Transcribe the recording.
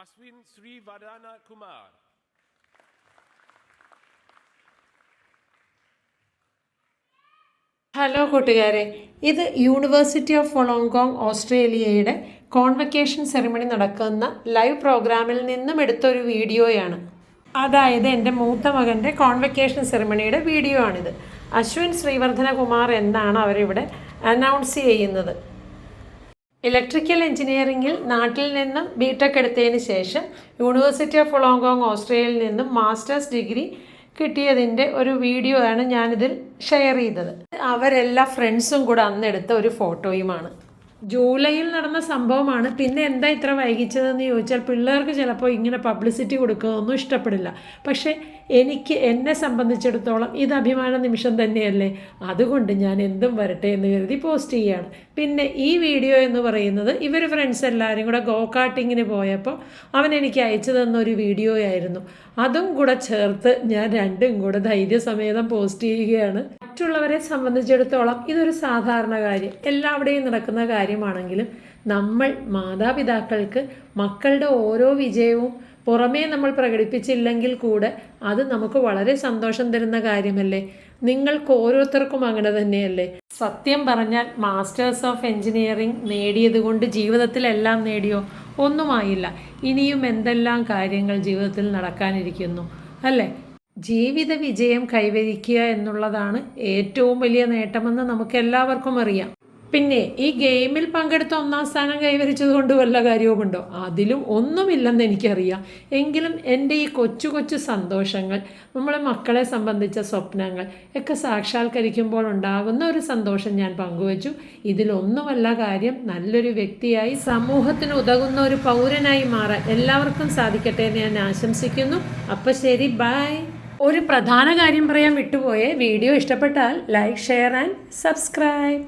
Aswin Sri Vadana Kumar. Hello കൂട്ടുകാരെ. ഇത് university of വൊളോങ്കോങ് ഓസ്ട്രേലിയയുടെ കോൺവക്കേഷൻ സെറിമണി നടക്കുന്ന ലൈവ് പ്രോഗ്രാമിൽ നിന്നും എടുത്തൊരു വീഡിയോയാണ്. അതായത് എന്റെ മൂത്ത മകന്റെ കോൺവക്കേഷൻ സെറിമണിയുടെ വീഡിയോ ആണിത് അശ്വിൻ ശ്രീവർദ്ധനകുമാർ എന്നാണ് അവരിവിടെ അനൗൺസ് ചെയ്യുന്നത്. ഇലക്ട്രിക്കൽ എഞ്ചിനീയറിംഗിൽ നാട്ടിൽ നിന്നും ബിടെക് എടുത്തതിന് ശേഷം യൂണിവേഴ്സിറ്റി ഓഫ് വൊളോങ്കോങ് ഓസ്ട്രേലിയയിൽ നിന്നും മാസ്റ്റേഴ്സ് ഡിഗ്രി കിട്ടിയതിന്റെ ഒരു വീഡിയോ ആണ് ഞാനിതിൽ ഷെയർ ചെയ്തത്. അവരെല്ലാ ഫ്രണ്ട്സും കൂടെ അന്നെടുത്ത ഒരു ഫോട്ടോയുമാണ് ജൂലൈയിൽ നടന്ന സംഭവമാണ്. പിന്നെ എന്താ ഇത്ര വൈകിച്ചതെന്ന് ചോദിച്ചാൽ പിള്ളേർക്ക് ചിലപ്പോൾ ഇങ്ങനെ പബ്ലിസിറ്റി കൊടുക്കുന്നതൊന്നും ഇഷ്ടപ്പെടില്ല. പക്ഷേ എനിക്ക് എന്നെ സംബന്ധിച്ചിടത്തോളം ഇത് അഭിമാന നിമിഷം തന്നെയല്ലേ. അതുകൊണ്ട് ഞാൻ എന്തും വരട്ടെ എന്ന് കരുതി പോസ്റ്റ് ചെയ്യുകയാണ് പിന്നെ ഈ വീഡിയോ എന്ന് പറയുന്നത് ഇവർ ഫ്രണ്ട്സ് എല്ലാവരും കൂടെ ഗോ കാട്ടിങ്ങിന് പോയപ്പോൾ അവൻ എനിക്ക് അയച്ചു തന്നൊരു വീഡിയോ ആയിരുന്നു. അതും കൂടെ ചേർത്ത് ഞാൻ രണ്ടും കൂടെ ധൈര്യസമേതം പോസ്റ്റ് ചെയ്യുകയാണ്. മറ്റുള്ളവരെ സംബന്ധിച്ചിടത്തോളം ഇതൊരു സാധാരണ കാര്യം. എല്ലാവിടെയും നടക്കുന്ന കാര്യമാണെങ്കിലും നമ്മൾ മാതാപിതാക്കൾക്ക് മക്കളുടെ ഓരോ വിജയവും പുറമേ നമ്മൾ പ്രകടിപ്പിച്ചില്ലെങ്കിൽ കൂടെ അത് നമുക്ക് വളരെ സന്തോഷം തരുന്ന കാര്യമല്ലേ? നിങ്ങൾക്ക് ഓരോരുത്തർക്കും അങ്ങനെ തന്നെയല്ലേ? സത്യം പറഞ്ഞാൽ മാസ്റ്റേഴ്സ് ഓഫ് എഞ്ചിനീയറിംഗ് നേടിയതുകൊണ്ട് ജീവിതത്തിലെല്ലാം നേടിയോ? ഒന്നുമായില്ല. ഇനിയും എന്തെല്ലാം കാര്യങ്ങൾ ജീവിതത്തിൽ നടക്കാനിരിക്കുന്നു? അല്ലേ? ജീവിത വിജയം കൈവരിക്കുക എന്നുള്ളതാണ് ഏറ്റവും വലിയ നേട്ടമെന്ന് നമുക്ക് എല്ലാവർക്കും അറിയാം. പിന്നെ ഈ ഗെയിമിൽ പങ്കെടുത്ത ഒന്നാം സ്ഥാനം കൈവരിച്ചത് കൊണ്ട് വല്ല കാര്യവുമുണ്ടോ? അതിലും ഒന്നുമില്ലെന്ന് എനിക്കറിയാം. എങ്കിലും എന്റെ ഈ കൊച്ചു കൊച്ചു സന്തോഷങ്ങൾ നമ്മളെ മക്കളെ സംബന്ധിച്ച സ്വപ്നങ്ങൾ ഒക്കെ സാക്ഷാത്കരിക്കുമ്പോൾ ഉണ്ടാകുന്ന ഒരു സന്തോഷം ഞാൻ പങ്കുവച്ചു. ഇതിലൊന്നുമല്ല കാര്യം നല്ലൊരു വ്യക്തിയായി സമൂഹത്തിന് ഉതകുന്ന ഒരു പൗരനായി മാറാൻ എല്ലാവർക്കും സാധിക്കട്ടെ എന്ന് ഞാൻ ആശംസിക്കുന്നു. അപ്പം ശരി ബൈ. ഒരു പ്രധാന കാര്യം പറയാൻ വിട്ടുപോയേ വീഡിയോ ഇഷ്ടപ്പെട്ടാൽ ലൈക്ക് ഷെയർ ആൻഡ് സബ്സ്ക്രൈബ്